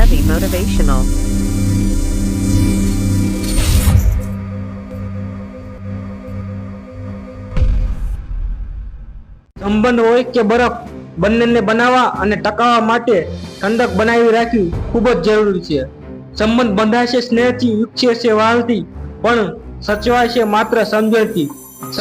Ravi Motivational. સંબંધ હોય કે બરફ, બંનેને બનાવવા અને ટકાવવા માટે ઠંડક બનાવી રાખવી ખૂબ જ જરૂરી છે. સંબંધ બંધાશે સ્નેહથી વિકસે છે પણ સચવાય છે માત્ર સમજણથી.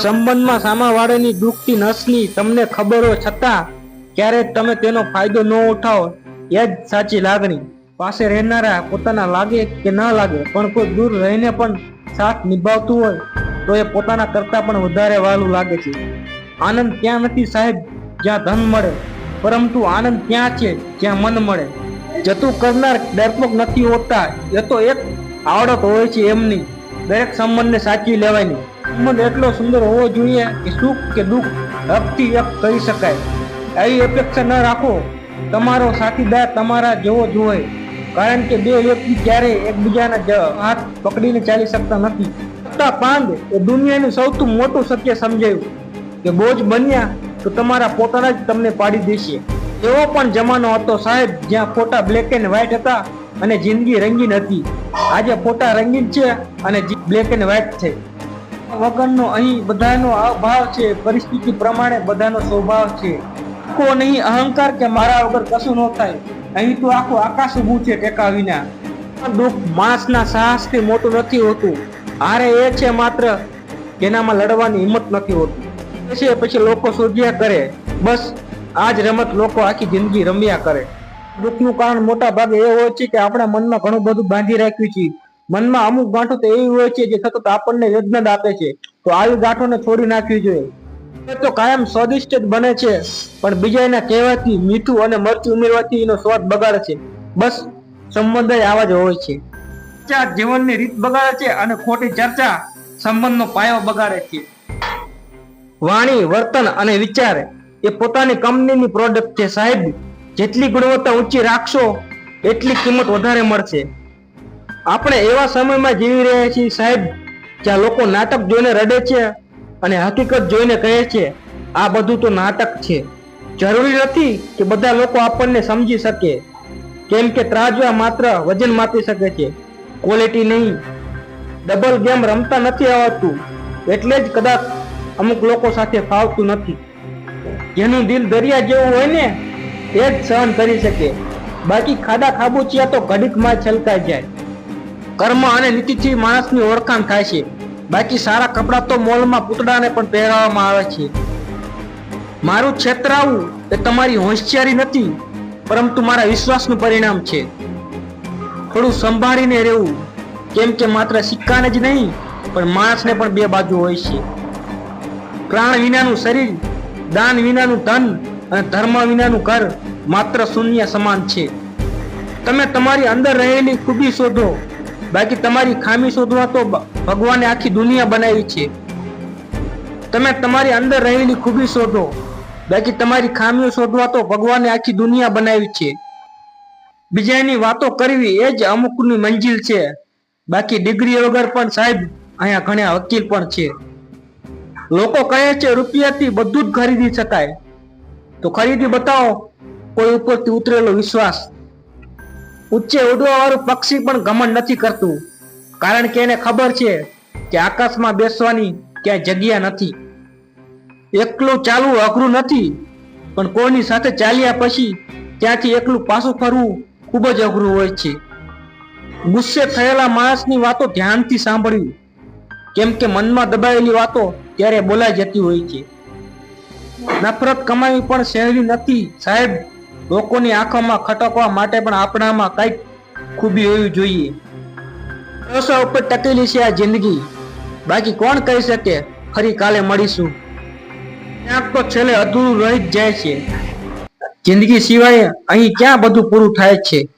સંબંધમાં સામાવાળાની દુઃખથી, નસની તમને ખબર હોય છતાં ક્યારેક તમે તેનો ફાયદો ન ઉઠાવો, એ જ સાચી લાગણી. પાસે રહેનારા પોતાના લાગે કે ન લાગે, પણ કોઈ દૂર રહીને પણ સાથ નિભાવતું હોય, તો એ પોતાના કરતા પણ વધારે વાલું લાગે છે. આનંદ ત્યાં નથી સાહેબ? જ્યાં ધન મળે. પરંતુ આનંદ ત્યાં છે? જ્યાં મન મળે. જતું કરનાર ડરપોક નથી હોતા, એ તો એક આવડત હોય છે એમની. દરેક સંબંધને સાચવી લેવાની. સંબંધ એટલો સુંદર હોવો જોઈએ કે સુખ કે દુઃખ હકથી એક કરી શકાય. આવી અપેક્ષા ન રાખો. તમારો સાથીદાર તમારા જેવો જ હોય. કારણ કે બે વ્યક્તિ ક્યારેય એકબીજાના હાથ પકડીને ચાલી શકતા નથી. પાંદ એ દુનિયાનું સૌથી મોટું સત્ય સમજાયું કે બોજ બન્યા તો તમારા પોતાના જ તમને પાડી દેશે. એવો પણ જમાનો હતો સાહેબ જ્યાં ફોટા બ્લેક એન્ડ વ્હાઈટ હતા અને જિંદગી રંગીન હતી. આજે ફોટા રંગીન છે અને બ્લેક એન્ડ વ્હાઈટ છે. વગરનો અહીં બધાનો અભાવ છે, પરિસ્થિતિ પ્રમાણે બધાનો સ્વભાવ છે. કો નહીં અહંકાર કે મારા વગર કશું ન થાય. અહીં તો આખું આકાશ ઊભું છે ટેકા વિના દુઃખ માણસના સાહસથી મોટું નથી હોતું. હારે એ છે માત્ર જેનામાં લડવાની હિંમત નથી હોતી. પછી પછી લોકો શોધ્યા કરે. બસ આ જ રમત લોકો આખી જિંદગી રમ્યા કરે. દુઃખનું કારણ મોટા ભાગે એ હોય છે કે આપણા મનમાં ઘણું બધું બાંધી રાખ્યું છે. મનમાં અમુક ગાંઠો તો એવી હોય છે જે સતત આપણને વેદના આપે છે. તો આવી ગાંઠોને છોડી નાખવી જોઈએ. તો કાયમ સ્વાદિષ્ટ જ બને છે પણ બીજાના કહેવાથી મીઠું અને મરચું ઉમેરવાથી એનો સ્વાદ બગાડે છે. બસ સંબંધ જ આવા જ હોય છે. જીવનની રીત બગાડે છે અને ખોટી ચર્ચા સંબંધનો પાયો બગાડે છે. વાણી વર્તન અને વિચાર એ પોતાની કંપનીની પ્રોડક્ટ છે સાહેબ. જેટલી ગુણવત્તા ઊંચી રાખશો એટલી કિંમત વધારે મળશે. આપણે એવા સમયમાં જીવી રહ્યા છીએ સાહેબ જ્યાં લોકો નાટક જોઈને રડે છે અને હકીકત જોઈને કહે છે, આ બધું તો નાટક છે. જરૂરી નથી કે બધા લોકો આપણને સમજી શકે. કેમ કે ત્રાજવા માત્ર વજન માપી શકે છે. ક્વોલિટી નહીં. ડબલ ગેમ રમતા નથી આવડતું. એટલે જ કદાચ અમુક લોકો સાથે ફાવતું નથી. જેનું દિલ દરિયા જેવું હોય ને તે જ સહન કરી શકે. બાકી ખાડા ખાબુચિયા તો ઘડીકમાં છલકાઈ જાય. કર્મ અને નીતિથી માણસની ઓળખાણ થાય છે. બાકી સારા કપડાં તો મોલમાં પૂતળાને પણ પહેરાવવામાં આવે છે. મારું છેતરાવું એ તમારી હોશિયારી નથી, પરંતુ મારા વિશ્વાસનું પરિણામ છે. થોડું સંભાળીને રહેવું, કેમ કે માત્ર સિક્કાને જ નહીં, પણ માણસને પણ બે બાજુ હોય છે. પ્રાણ વિનાનું શરીર, દાન વિનાનું ધન અને ધર્મ વિનાનું ઘર માત્ર શૂન્ય સમાન છે. તમે તમારી અંદર રહેલી ખૂબી શોધો, બાકી તમારી ખામી શોધવા તો ભગવાને આખી દુનિયા બનાવી છે. તમે તમારી અંદર રહેલી ખૂબી શોધો. બાકી તમારી ખામીઓ શોધવા તો ભગવાને આખી દુનિયા બનાવી છે. બીજાની વાતો કરવી એ જ અમુકની મંજિલ છે. બાકી ડિગ્રી વગર પણ સાહેબ, અહીંયા ઘણા વકીલ પણ છે. લોકો કહે છે, રૂપિયાથી બધું જ ખરીદી શકાય. તો ખરીદી બતાવો, કોઈ ઉપરથી ઉતરેલો વિશ્વાસ. ઉચ્ચે ઉડવા વાળું પક્ષી પણ ઘમંડ નથી કરતું. કારણ કે એને ખબર છે કે આકાશમાં બેસવાની ક્યાંય જગ્યા નથી. એકલું ચાલવું અઘરું નથી, પણ કોઈની સાથે ચાલ્યા પછી ત્યાંથી એકલું પાછું ફરવું ખૂબ જ અઘરું હોય છે. ગુસ્સે થયેલા માણસની વાતો ધ્યાનથી સાંભળવી, કેમ કે મનમાં દબાયેલી વાતો ત્યારે બોલાઈ જતી હોય છે. નફરત કમાવી પણ સહેલી નથી, સાહેબ. લોકોની આંખોમાં ખટકવા માટે પણ આપણામાં કંઈક ખૂબી હોવી જોઈએ. ભરોસા ઉપર ટકેલી છે આ જિંદગી. બાકી કોણ કહી શકે? ફરી કાલે મળીશું. ક્યાંક તો છેલ્લે અધૂરું રહી જ જાય છે. જિંદગી સિવાય અહીં ક્યાં બધું પૂરું થાય છે?